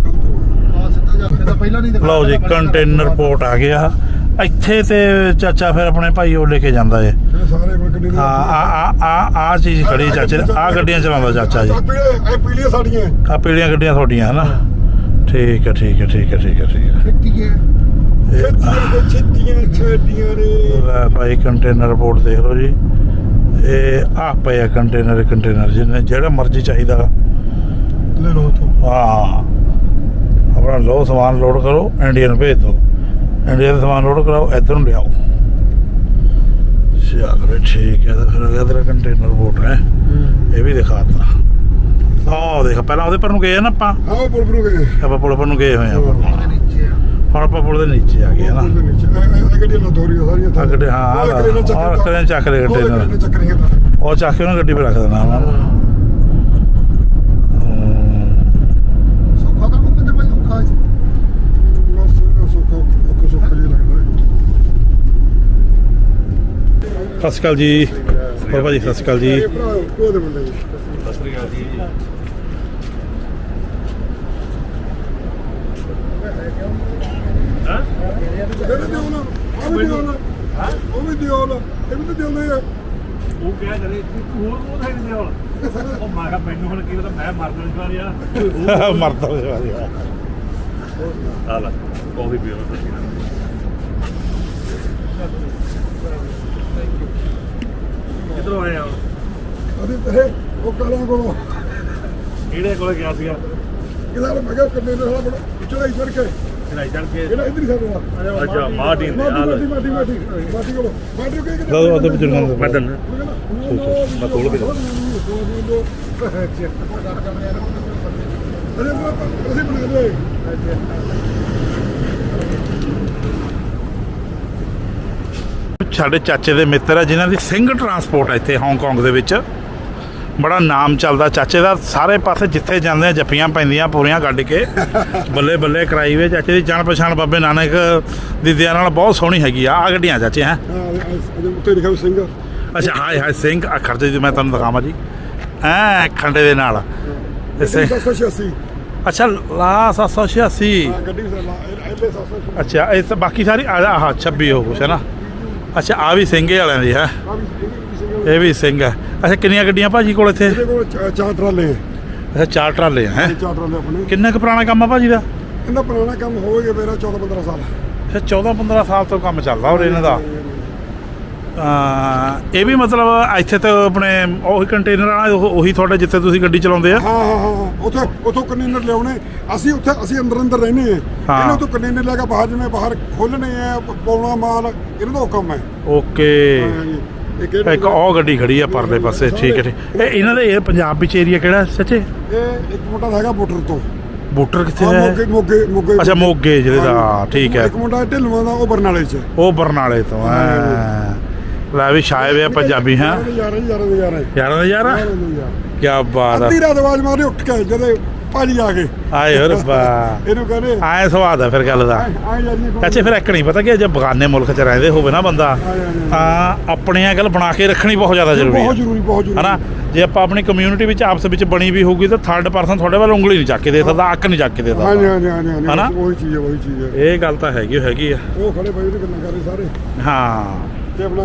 ਗਲਤ ਹੋ ਗਿਆ ਆ ਸਿੱਧਾ ਜਾ ਕੇ ਤਾਂ ਪਹਿਲਾਂ ਨਹੀਂ ਦਿਖਾ ਲਓ ਜੀ ਕੰਟੇਨਰ ਪੋਰਟ ਆ ਗਿਆ। ਇੱਥੇ ਤੇ ਚਾਚਾ ਫਿਰ ਆਪਣੇ ਭਾਈ ਉਹ ਲੈ ਕੇ ਜਾਂਦਾ ਏ ਸਾਰੇ ਕੋਲ ਆ। ਆ ਆ ਆ ਚੀਜ਼ ਖੜੀ ਚਾਚੇ ਆ ਗੱਡੀਆਂ ਚਲਾਉਂਦਾ ਚਾਚਾ ਜੀ। ਆਹ ਪੀਲੇ ਇਹ ਪੀਲੀਆਂ ਸਾਡੀਆਂ। ਆ ਪੀਲੀਆਂ ਗੱਡੀਆਂ ਤੁਹਾਡੀਆਂ ਹਨਾ? ਠੀਕ ਹੈ ਠੀਕ ਹੈ ਠੀਕ ਹੈ ਠੀਕ ਹੈ ਠੀਕ ਹੈ ਖੇਤੀ ਹੈ ਇਹ ਛੇਤੀਆਂ ਤੇ ਛੇਤੀਆਂ ਛੇਤੀਆਂ ਨੇ ਲੈ ਭਾਈ ਕੰਟੇਨਰ ਪੋਰਟ ਦੇਖ ਲਓ ਜੀ। ਇਹ ਆ ਪਿਆ ਕੰਟੇਨਰ ਕੰਟੇਨਰ ਜਿਹਨੇ ਜਿਹੜਾ ਮਰਜ਼ੀ ਚਾਹੀਦਾ। ਲੈ ਲਓ ਤੋਂ ਹਾਂ। ਆਪਣਾ ਲੋ ਸਮਾਨ ਲੋਡ ਕਰੋ ਇੰਡੀਅਨ ਭੇਜ ਦਿਓ। ਇੰਡੀਅਨ ਸਮਾਨ ਲੋਡ ਕਰਾਓ ਇੱਧਰ ਨੂੰ ਲਿਆਓ। ਚਲੋ ਠੀਕ ਹੈ ਤਾਂ ਫਿਰ ਅਗਲਾ ਤੇਰਾ ਕੰਟੇਨਰ ਬੋਟ ਹੈ। ਇਹ ਵੀ ਦਿਖਾਤਾ ਆਹ ਦੇਖ ਪਹਿਲਾਂ ਉਹਦੇ ਪਰ ਨੂੰ ਗਏ ਆ ਨਾ ਆਪਾਂ? ਆਓ ਪੁਰ ਪੁਰ ਗਏ। ਆਪਾਂ ਪੁਲ ਪਰ ਨੂੰ ਗਏ ਹੋਏ ਆ ਆਪਾਂ। ਹੁਣ ਆਪਾਂ ਪੁਲ ਦੇ ਨੀਚੇ ਆ ਗਏ ਇਹ ਗੱਡੀਆਂ ਨਾਲ ਦੋਰੀਆਂ ਸਾਰੀਆਂ ਆਹ ਗੱਡੀ- ਹਾਂ, ਆਹ ਉਹ ਕਰੇਨ ਚੱਕ ਆਹ ਕੇ- ਕਰੇਨ ਚੱਕ ਲਏ ਗੱਡੀ ਉਹ ਚੱਕ ਰਹੇ ਤਾਂ। ਉਹ ਚੱਕ ਕੇ ਉਹਨਾਂ ਗੱਡੀ 'ਤੇ ਰੱਖ ਦੇਣਾ ਉਹਨਾਂ ਨੂੰ ਸੌਖਾ ਕੰਮ ਕਿੰਨੇ ਭਾਈ ਔਖਾ ਹੈ ਬਸ ਸੁੱਖ ਔਖ ਸੁੱਖ ਜੀ ਲੱਗਦਾ ਸਤਿ ਸ਼੍ਰੀ ਅਕਾਲ ਜੀ। ਹੋਰ ਭਾਜੀ ਸਤਿ ਸ਼੍ਰੀ ਅਕਾਲ ਜੀ। ਭਰਾ ਕੋਦੇ ਬੰਦੇ ਜੀ ਉਹ ਵੀ ਦਿਓ ਨਾ ਉਹ ਵੀ ਦਿਓ ਨਾ ਇਹ ਵੀ ਤਾਂ ਦਿੰਦੇ ਆ ਉਹ ਕਿਹਾ ਕਰੇ ਤੂੰ ਹੋਰ ਉਹ ਥਾਈ ਨਹੀਂ ਹੁਣ? ਉਹ ਮੈਂ ਕਿਹਾ ਮੈਨੂੰ ਹੁਣ ਕੀ ਪਤਾ ਮੈਂ ਮਰ ਜਾਣਾ ਇਸ ਵਾਰ ਯਾਰ ਮਰਦਾ ਕਿਧਰੋਂ ਆਏ ਆ ਅਰੇ ਤੇ ਉਹ ਕਾਲਾਂ ਕੋਲੋਂ। ਕਿਹੜੇ ਕੋਲ ਗਿਆ ਸੀਗਾ? ਕਿਹਦਾ ਮੈਂ ਕਿਹਾ ਕੰਨੇ ਦੇ ਸਾਲਾ ਬੜਾ ਚੜਾਈ ਚੜ ਕੇ। ਚੜਾਈ ਚੜ ਕੇ। ਇਹਦਾ ਇਧਰ ਹੀ ਸਾਡਾ ਅੱਛਾ ਮਾਟੀ ਨੇ ਆ ਲੈ ਮਾਟੀ ਮਾਟੀ ਮਾਟੀ ਕੋਲੋਂ। ਮਾਟੀ ਕੋਲ ਕਿਹਦੇ ਦਾਦਾ ਉਹਦੇ ਬਜ਼ੁਰਗਾਂ ਦਾ ਮੈਂ ਦੰਨ ਮੈਂ ਤੋਲ ਕੇ ਦਊਂ। ਅਰੇ ਉਹ ਅਸੀਂ ਬਣਾ ਦੇ ਸਾਡੇ ਚਾਚੇ ਦੇ ਮਿੱਤਰ ਆ ਜਿਨ੍ਹਾਂ ਦੀ ਸਿੰਘ ਟਰਾਂਸਪੋਰਟ ਹੈ ਇੱਥੇ ਹਾਂਗਕਾਂਗ ਦੇ ਵਿੱਚ। ਬੜਾ ਨਾਮ ਚੱਲਦਾ ਚਾਚੇ ਦਾ। ਸਾਰੇ ਪਾਸੇ ਜਿੱਥੇ ਜਾਂਦੇ ਆ ਜੱਫੀਆਂ ਪੈਂਦੀਆਂ ਪੂਰੀਆਂ ਕੱਢ ਕੇ। *laughs* ਬੱਲੇ ਬੱਲੇ ਕਰਾਈ ਵੇ ਚਾਚੇ ਦੀ ਜਾਣ ਪਛਾਣ ਬਾਬੇ ਨਾਨਕ ਦੀ ਦਇਆ ਨਾਲ ਬਹੁਤ ਸੋਹਣੀ ਹੈਗੀ ਆ। ਆ ਗੱਡੀਆਂ ਚਾਚੇ ਹੈ। ਹਾਂ ਅਜੇ ਉੱਤੇ ਲਿਖਿਆ ਸਿੰਘ। ਅੱਛਾ ਹਾਏ ਹਾਏ ਸਿੰਘ। ਆ ਖੜਦੇ ਜੀ ਮੈਂ ਤੁਹਾਨੂੰ ਦਿਖਾਵਾਂ ਜੀ। ਐ ਖੰਡੇ ਦੇ ਨਾਲ। ਇਹ ਸਿੰਘ 786 ਅੱਛਾ ਲਾ 786 ਹਾਂ ਗੱਡੀ ਸੇ ਇਹਦੇ 786 ਅੱਛਾ ਇਹ ਤਾਂ ਬਾਕੀ ਸਾਰੀ ਆ ਆਹ 26 ਹੋ ਕੁਛ ਹੈ ਨਾ। ਅੱਛਾ ਆ ਵੀ ਸਿੰਘੇ ਵਾਲਿਆਂ ਦੀ ਹੈ? ਆ ਇਹ ਵੀ ਸਿੰਘ ਹੈ ਅੱਛਾ ਕਿੰਨੀਆਂ ਗੱਡੀਆਂ ਭਾਜੀ ਕੋਲ ਇੱਥੇ? ਇਹਦੇ ਕੋਲ ਚਾ- ਚਾਰ ਟਰਾਲੇ ਹੈ ਅੱਛਾ ਚਾਰ ਟਰਾਲੇ ਹੈ? ਚਾਰ ਟਰਾਲੇ ਆਪਣੇ। ਕਿੰਨਾ ਕੁ ਪੁਰਾਣਾ ਕੰਮ ਆ ਭਾਜੀ ਦਾ? ਇਹਦਾ ਪੁਰਾਣਾ ਕੰਮ ਹੋ ਗਿਆ ਮੇਰਾ 14 15 ਸਾਲ। ਅੱਛਾ 14 15 ਸਾਲ ਤੋਂ ਕੰਮ ਚੱਲਦਾ ਹੋਰ ਇਹਨਾਂ ਦਾ। ਇਹ ਵੀ ਮਤਲਬ ਇੱਥੇ ਤਾਂ ਆਪਣੇ ਉਹੀ ਕੰਟੇਨਰ ਵਾਲਾ ਉਹ- ਤੁਹਾਡੇ ਜਿੱਥੇ ਤੁਸੀਂ ਗੱਡੀ ਚਲਾਉਂਦੇ ਆ? ਹਾਂ ਹਾਂ ਹਾਂ ਉੱਥੇ ਉੱਥੋਂ ਕੰਟੇਨਰ ਲਿਆਉਣੇ। ਅਸੀਂ ਉੱਥੇ ਅਸੀਂ ਅੰਦਰ ਅੰਦਰ ਰਹਿੰਦੇ ਆ। ਇਹਨਾਂ ਤੋਂ ਕੰਟੇਨਰ ਲੈ ਕੇ ਬਾਹਰ ਜਿਵੇਂ ਬਾਹਰ ਖੋਲਣੇ ਆ ਪ- ਪਾਉਣਾ ਮਾਲ ਇਹਨਾਂ ਦਾ ਉਹ ਕੰਮ ਹੈ। ਓਕੇ। ਹਾਂ ਜੀ ਇਹ ਕਿਹੜੇ- ਇੱਕ ਉਹ ਗੱਡੀ ਖੜੀ ਆ ਪਰਲੇ ਪਾਸੇ ਠੀਕ ਹੈ ਠੀਕ। ਇਹ ਇਹਨਾਂ ਦੇ ਇਹ ਪੰਜਾਬ ਵਿੱਚ ਏਰੀਆ ਕਿਹੜਾ ਸੱਚੇ? ਇਹ ਇੱਕ ਮੁੰਡਾ ਹੈਗਾ ਬੋਟਰ ਤੋਂ। ਬੂਟਰ ਕਿੱਥੇ ਹਾਂ, ਮੋਗੇ ਮੋਗੇ ਮੋਗੇ ਅੱਛਾ ਮੋਗੇ ਜਿਹੜੇ ਦਾ। ਠੀਕ ਹੈ। ਇੱਕ ਮੁੰਡਾ ਢਿਲਵਾਂ ਦਾ ਉਹ ਬਰਨਾਲੇ 'ਚ ਉਹ ਬਰਨਾਲੇ ਤੋਂ ਹੈ। ਲੈ ਵੀ ਵੇ ਆ ਪੰਜਾਬੀ ਹੈ? ਯਾਰ ਯਾਰ ਯਾਰ ਯਾਰਾਂ ਦੇ ਯਾਰ? ਕੀ ਬਾਤ ਆ। ਅੱਧੀ ਰਾਤ ਆਵਾਜ਼ ਮਾਰੀ ਉੱਠ ਕੇ ਜਦੇ ਭਾਜੀ ਆ ਗਏ। ਆਏ ਹੋ ਰੱਬਾ ਇਹਨੂੰ ਕਹਿੰਦੇ ਆਏ ਸਵਾਦ ਆ ਫਿਰ ਗੱਲ ਦਾ। ਅੱਛਾ ਫਿਰ ਇੱਕ ਨਹੀਂ ਪਤਾ ਕਿ ਜੇ ਬਗਾਨੇ ਮੁਲਕ 'ਚ ਰਹਿੰਦੇ ਹੋਵੇ ਨਾ ਬੰਦਾ ਤਾਂ ਆਪਣੇ ਆ ਗੱਲ ਬਣਾ ਕੇ ਰੱਖਣੀ ਬਹੁਤ ਜ਼ਿਆਦਾ ਜ਼ਰੂਰੀ ਬਹੁਤ ਹੈ ਜ਼ਰੂਰੀ ਬਹੁਤ ਜ਼ਰੂਰੀ। ਹਨਾ? ਜੇ ਆਪਾਂ ਆਪਣੀ ਕਮਿਊਨਿਟੀ ਵਿੱਚ ਆਪਸ ਵਿੱਚ ਬਣੀ ਵੀ ਹੋਊਗੀ ਤਾਂ ਥਰਡ ਪਰਸਨ ਤੁਹਾਡੇ ਵੱਲ ਉਂਗਲੀ ਨਹੀਂ ਚੱਕ ਕੇ ਦੇ ਸਕਦਾ ਅੱਖ ਨਹੀਂ ਚੱਕ ਕੇ ਦੇ ਹਾਂਜੀ ਸਕਦਾ। ਹਾਂਜੀ ਹਾਂਜੀ ਹਾਂਜੀ, ਹਨਾ? ਉਹੀ ਚੀਜ਼ ਹੈ ਉਹੀ ਚੀਜ਼ ਹੈ ਇਹ ਗੱਲ ਤਾਂ ਹੈਗੀ ਹੈਗੀ ਆ। ਉਹ ਖੜੇ ਬਾਈ ਉਹਦੇ ਗੱਲਾਂ ਕਰ ਰਹੇ ਸਾਰੇ। ਹਾਂ। ਤੇ ਆਪਣਾ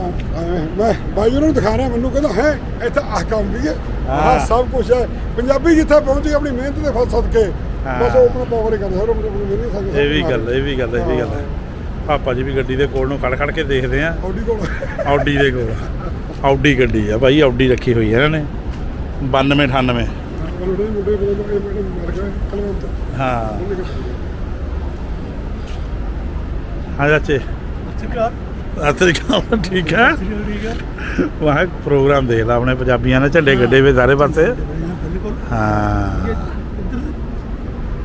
ਮੈਂ ਬਾਈ ਉਹਨਾਂ ਨੂੰ ਦਿਖਾ ਰਿਹਾ ਮੈਨੂੰ ਕਹਿੰਦਾ ਹੈ ਇੱਥੇ ਆਹ ਕੰਮ ਵੀ ਹੈ ਆਹ ਹਾਂ। ਸਭ ਕੁਝ ਹੈ। ਪੰਜਾਬੀ ਜਿੱਥੇ ਪਹੁੰਚੀ ਆਪਣੀ ਮਿਹਨਤ ਦੇ ਫਲ ਸਦਕੇ। ਹਾਂ। ਬਸ ਉਹ ਆਪਣਾ ਪਾਵਰ ਹੀ ਕਰਦਾ ਸਰ ਆਪਣੀ ਮਿਹਨਤ ਸਦਕੇ। ਇਹ ਵੀ ਗੱਲ ਇਹ ਵੀ ਗੱਲ ਇਹ ਵੀ ਗੱਲ ਹੈ। ਪਾਪਾ ਜੀ ਵੀ ਗੱਡੀ ਦੇ ਕੋਲ ਨੂੰ ਖੜ ਖੜ ਕੇ ਦੇਖਦੇ ਆ। ਆਡੀ ਕੋਲ। ਆਡੀ ਦੇ ਕੋਲ। ਆਡੀ ਗੱਡੀ ਆ ਭਾਈ ਆਡੀ ਰੱਖੀ ਹੋਈ ਹੈ ਇਹਨਾਂ ਨੇ। 92 98 ਮੁੰਡੇ ਮੁੰਡੇ ਕੋਲ ਇਹ ਮੁੰਡੇ ਮਰ ਹਾਂ ਚਾਚੇ ਅਤਰੀਕਾ ਠੀਕ ਹੈ? ਵਾਹ ਪ੍ਰੋਗਰਾਮ ਦੇਖ ਲਾ ਆਪਣੇ ਪੰਜਾਬੀਆਂ ਨੇ ਝੰਡੇ ਗੱਡੇ ਵੇ ਸਾਰੇ ਪਾਸੇ। ਹਾਂ।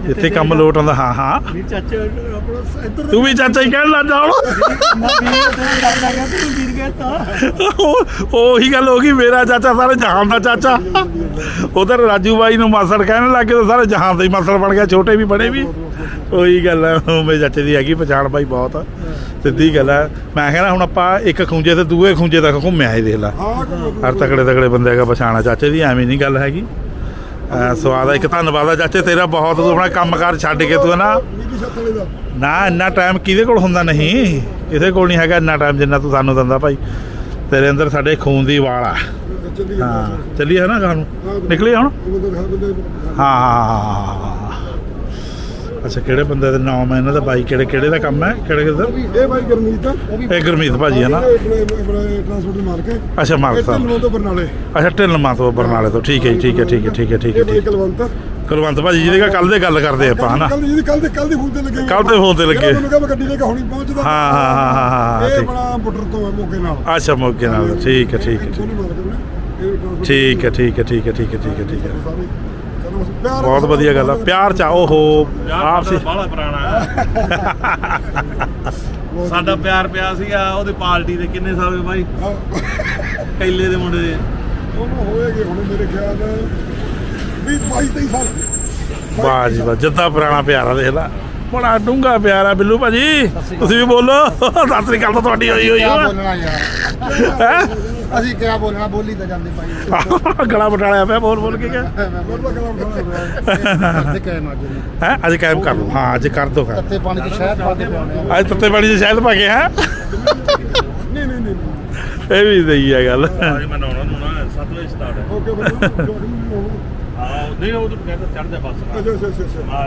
ਜਿੱਥੇ ਕੰਮ ਲੋਟ ਆਉਂਦਾ ਹਾਂ ਹਾਂ। ਤੂੰ ਵੀ ਚਾਚਾ ਹੀ ਕਹਿਣ ਲੱਗ ਜਾ ਹੁਣ। ਉਹ- ਉਹੀ ਗੱਲ ਹੋ ਗਈ ਮੇਰਾ ਚਾਚਾ ਸਾਰੇ ਜਹਾਨ ਦਾ ਚਾਚਾ। ਉਧਰ ਰਾਜੂ ਬਾਈ ਨੂੰ ਮਾਸੜ ਕਹਿਣ ਲੱਗੇ ਤਾਂ ਸਾਰੇ ਜਹਾਨ ਦਾ ਹੀ ਮਾਸੜ ਬਣ ਗਿਆ ਛੋਟੇ ਵੀ ਬੜੇ ਵੀ। ਉਹੀ ਗੱਲ ਹੈ ਉਹ ਮੇਰੇ ਚਾਚੇ ਦੀ ਹੈਗੀ ਪਛਾਣ ਬਾਈ ਬਹੁਤ। ਸਿੱਧੀ ਗੱਲ ਹੈ ਮੈਂ ਕਹਿੰਦਾ ਹੁਣ ਆਪਾਂ ਇੱਕ ਖੂੰਜੇ ਤੇ ਦੂਏ ਖੂੰਜੇ ਤੱਕ ਘੁੰਮਿਆ ਹੀ ਦੇਖ ਲਾ। ਹਰ ਤਕੜੇ ਤਕੜੇ ਬੰਦੇ ਦਾ ਪਛਾਣਾ। ਚਾਚੇ ਦੀ ਐਵੇਂ ਨਹੀਂ ਗੱਲ ਹੈਗੀ। ਸਵਾਦ ਆ ਇੱਕ ਧੰਨਵਾਦ ਆ ਚਾਚੇ ਤੇਰਾ ਬਹੁਤ ਤੂੰ ਆਪਣਾ ਕੰਮਕਾਰ ਛੱਡ ਕੇ ਤੂੰ ਨਾ। ਨਾ ਇੰਨਾ ਟਾਈਮ ਕਿਹਦੇ ਕੋਲ ਹੁੰਦਾ ਨਹੀਂ? ਕਿਸੇ ਕੋਲ ਨਹੀਂ ਹੈਗਾ ਇੰਨਾ ਟਾਈਮ ਜਿੰਨਾ ਤੂੰ ਸਾਨੂੰ ਦਿੰਦਾ ਭਾਈ। ਤੇਰੇ ਅੰਦਰ ਸਾਡੇ ਖੂਨ ਦੀ ਵਾਲ ਆ। ਹਾਂ ਚੱਲੀ ਹੈ ਨਾ ਗਾਂ ਨੂੰ। ਨਿਕਲੀ ਹੁਣ? ਹਾਂ, ਹਾਂ, ਹਾਂ। ਅੱਛਾ ਕਿਹੜੇ ਬੰਦੇ ਦਾ ਨਾਮ ਹੈ ਇਹਨਾਂ ਦਾ ਬਾਈ ਕਿਹੜੇ ਕਿਹੜੇ ਦਾ ਕੰਮ ਹੈ ਕਿਹੜੇ ਕਿਹਦੇ ਇਹ ਬਾਈ ਗਰਮੀਤ ਆ ਇਹ ਗੁਰਮੀਤ ਭਾਜੀ ਹੈ ਨਾ ਟ੍ਰਾਂਸਪੋਰਟ ਦੇ ਮਾਲਕ ਹੈ ਅੱਛਾ ਮਾਲਕ ਸਾਹਿਬ ਤੋਂ ਬਰਨਾਲੇ ਅੱਛਾ ਢਿਲਮਾ ਤੋਂ ਬਰਨਾਲੇ ਤੋਂ ਠੀਕ ਹੈ ਜੀ, ਠੀਕ ਹੈ ਠੀਕ ਹੈ ਠੀਕ ਹੈ ਠੀਕ ਹੈ ਇਹ ਬਾਈ ਠੀਕ ਹੈ। ਕਲਵੰਤ ਕੁਲਵੰਤ ਭਾਜੀ ਜਿਹਦੇ ਕੱਲ ਦੇ ਗੱਲ ਕਰਦੇ ਆਪਾਂ ਹਨਾ ਕੱਲ ਜਿਹਦੀ ਕੱਲ ਦੇ ਕੱਲ ਦੀ ਫੋਨ ਤੇ ਲੱਗੇ ਕੱਲ੍ਹ ਦੇ phone ਤੇ ਲੱਗੇ। ਜਿਹੜਾ ਮੈਨੂੰ ਕਿਹਾ ਮੈਂ ਗੱਡੀ ਲੈ ਕੇ ਹੁਣੀ ਪਹੁੰਚਦਾ ਹਾਂ, ਹਾਂ, ਹਾਂ, ਹਾਂ, ਹਾਂ, ਇਹ ਠੀਕ। ਬੜਾ ਬੁੱਟਰ ਤੋਂ ਹੈ ਮੋਗੇ ਨਾਲ ਅੱਛਾ ਮੌਕੇ ਨਾਲ ਠੀਕ ਹੈ ਠੀਕ ਹੈ ਠੀਕ ਹੈ। ਦੋਨੋਂ ਮਾਲਕ ਨੇ ਇਹ transport ਠੀਕ ਹੈ ਠੀਕ ਹੈ ਠੀਕ ਹੈ ਠੀਕ ਹੈ ਠੀਕ ਹੈ ਠੀਕ ਹੈ ਸਾਰੇ ਬਹੁਤ ਵਧੀਆ ਗੱਲ ਆ। ਪਿਆਰ ਚ ਆ, ਓਹੋ ਆਪਸੀ ਸਾਡਾ ਬਾਹਲਾ ਪੁਰਾਣਾ ਹੈ। ਸਾਡਾ ਪਿਆਰ ਪਿਆ ਸੀਗਾ ਉਹਦੇ ਪਾਰਟੀ ਦੇ ਕਿੰਨੇ ਸਾਲ ਹੋਏ ਬਾਈ? ਕੈਲੇ ਦੇ ਮੁੰਡੇ ਦੇ। ਉਹਨੂੰ ਹੋਏਗੇ ਹੁਣ ਮੇਰੇ ਖਿਆਲ 20 22 23 ਸਾਲ। ਵਾਹ ਜੀ ਵਾਹ ਜਿੱਦਾਂ ਪੁਰਾਣਾ ਪਿਆਰ ਦੇਖ ਲਾ। ਬੜਾ ਡੂੰਗਾ ਪਿਆਰ ਬਿੱਲੂ ਭਾਜੀ। ਤੁਸੀਂ ਵੀ ਬੋਲੋ। ਸਤਿ ਸ੍ਰੀ ਅਕਾਲ ਤਾਂ ਤੁਹਾਡੀ ਹੋਈ ਹੋਈ ਕਿਆ ਆ ਬੋਲਣਾ ਯਾਰ? ਹੈ? ਅਸੀਂ ਕਿਆ ਬੋਲਣਾ? ਬੋਲੀ ਤਾਂ ਜਾਂਦੇ ਭਾਈ। ਗਲਾ ਬਟਾਲਿਆ ਪਿਆ ਬੋਲ ਬੋਲ ਕੇ ਕਿਆ? ਕਾਇਮ ਅੱਜ ਨੂੰ ਹੈ? ਅੱਜ ਕਾਇਮ ਕਰ ਲਓ। ਹਾਂ ਅੱਜ ਕਰ ਦੋ ਕਰ ਤੱਤੇ ਪਾਣੀ ਚ ਸ਼ਹਿਦ ਪਾ ਕੇ ਪਿਆਉਣੇ ਅੱਜ ਤੱਤੇ ਪਾਣੀ ਚ ਸ਼ਾਇਦ ਪਾ ਕੇ ਹੈ? ਨਹੀਂ ਨਹੀਂ ਨਹੀਂ ਇਹ ਵੀ ਸਹੀ ਹੈ ਗੱਲ। ਅੱਜ ਮੈਂ ਨਹਾਉਣਾ ਨੂਣਾ 7 ਵਜੇ ਸਟਾਰਟ ਹੈ ਓਕੇ ਹਾਂ ਨਹੀਂ ਉਹ ਤਾਂ ਕਹਿੰਦਾ ਚੜ੍ਹਦੇ ਬੱਸ ਅੱਛਾ ਅੱਛਾ ਅੱਛਾ